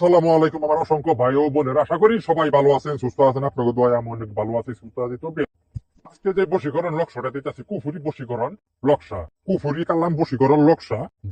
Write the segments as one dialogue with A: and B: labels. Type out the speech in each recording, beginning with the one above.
A: সালামু আলাইকুম আমার অসংখ্য ভাই ও বোনের। আশা করি সবাই ভালো আছেন, সুস্থ আছেন। আপনাকে আমি অনেক ভালো আছি, সুস্থ আছি। তবে আজকে যে বশীকরণ লক্ষ্যটা দিতেছি কুফুরি বশীকরণ কুফুরি কালাম বশীকরণ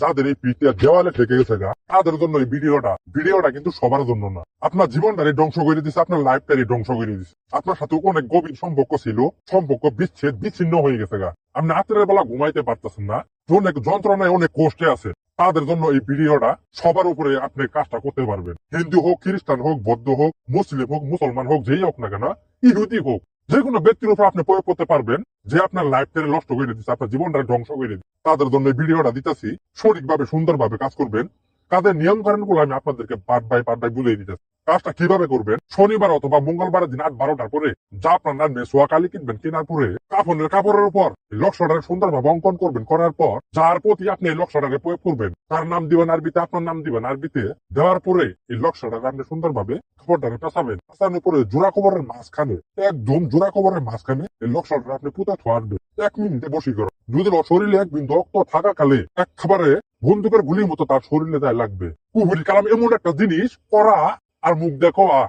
A: যাদের এই দেওয়ালে ঠেকে গেছে গা, তাদের জন্য এই ভিডিওটা ভিডিওটা কিন্তু সবার জন্য না। আপনার জীবনটারে ধ্বংস করে দিচ্ছে আপনার লাইফটারে ধ্বংস করে দিচ্ছে আপনার সাথে অনেক গভীর সম্পর্ক ছিল, সম্পর্ক বিচ্ছেদ, বিচ্ছিন্ন হয়ে গেছে গা। আপনি রাত্রের বেলা ঘুমাইতে পারতেছেন না, অনেক যন্ত্রণায়, অনেক কষ্টে আছে। তাদের জন্য এই ভিডিওটা সবার উপরে আপনি কাজটা করতে পারবেন। হিন্দু হোক, খ্রিস্টান হোক, বৌদ্ধ হোক, মুসলিম হোক, মুসলমান হোক, যেই হোক না কেন, ইহুদি হোক, যে কোনো ব্যক্তির উপর আপনি প্রয়োগ করতে পারবেন যে আপনার লাইফ থেকে নষ্ট করে দিচ্ছে আপনার জীবনটা ধ্বংস করে দিচ্ছে তাদের জন্য ভিডিওটা দিতেছি, সঠিকভাবে, সুন্দরভাবে কাজ করবেন। কাজের নিয়ম কারণগুলো আমি আপনাদেরকে পার্ট বাই পার্ট বাই বুঝিয়ে দিতেছি। কাজটা কীভাবে করবেন? শনিবার অথবা মঙ্গলবারের দিন আট বারোটার পরে যা আপনার নামে সোয়াকালি কিনবেন কেনার পরে কাপড়ের কাপড়ের উপর। লক্ষ্যটাকে সুন্দরভাবে অঙ্কন করবেন, করার পর যার প্রতি আপনি লক্ষ্যটাকে প্রয়োগ করবেন, তার নাম দিবেন আরবিতে, আপনার নাম দিবেন আরবিতে, দেওয়ার পরে এই লক্ষ্যটাকে আপনি সুন্দরভাবে কাপড়টাকে পেঁচাবেন। পেঁচানোর পরে জোড়া কবরের মাঝখানে, একদম জোড়া কবরের মাঝখানে এই লক্ষ্যটা আপনি পুঁতে থাকবেন। এক মিনিটে বসি করো যদি শরীরে এক বিন্দু রক্ত থাকাকালে একবারে বন্দুকের গুলির মতো তার শরীরে যায় লাগবে। কুহুরি কালাম এমন একটা জিনিস করা আর মুখ দেখো, আহ!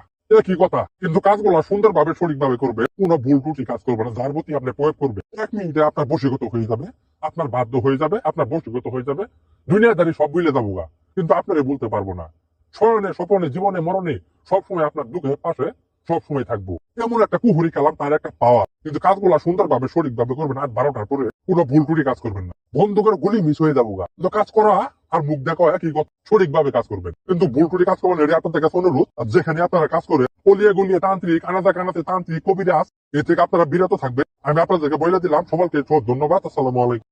A: কথা, কিন্তু কাজগুলো সুন্দরভাবে, সঠিকভাবে করবে। কোনো ভুল টুটি কাজ করবে না, যার প্রতি আপনি প্রয়োগ করবে। এক মিনিটে আপনার বসীগত হয়ে যাবে, আপনার বাধ্য হয়ে যাবে, আপনার হয়ে যাবে। দুনিয়াদারি সব বুঝলে কিন্তু আপনারে বলতে পারব না। স্মরণে, স্বপনে, জীবনে, মরণে সবসময় আপনার দুঃখের পাশে সবসময় থাকব। এমন একটা কুহুরি কালাম, তার একটা পাওয়া কিন্তু কাজগুলো সুন্দরভাবে, সঠিকভাবে করবেন আট বারোটার পরে কোনো ভুল টুটি কাজ করবেন না। বন্দুকের গুলি মিস হয়ে যাব কিন্তু কাজ করা আর মুখ দেখা একই কথা সঠিকভাবে কাজ করবেন। কিন্তু ভুল কাজ করবেন এটা আপনাদের কাছে অনুরোধ। আর যেখানে আপনারা কাজ করে পলিয়ে গুলিয়ে তান্ত্রিক আনাদা কানাতে তান্ত্রিক, কবিরাজ, এ থেকে আপনারা বিরত থাকবেন। আমি আপনাদেরকে বলে দিলাম। সবাইকে ধন্যবাদ। আসসালামু আলাইকুম।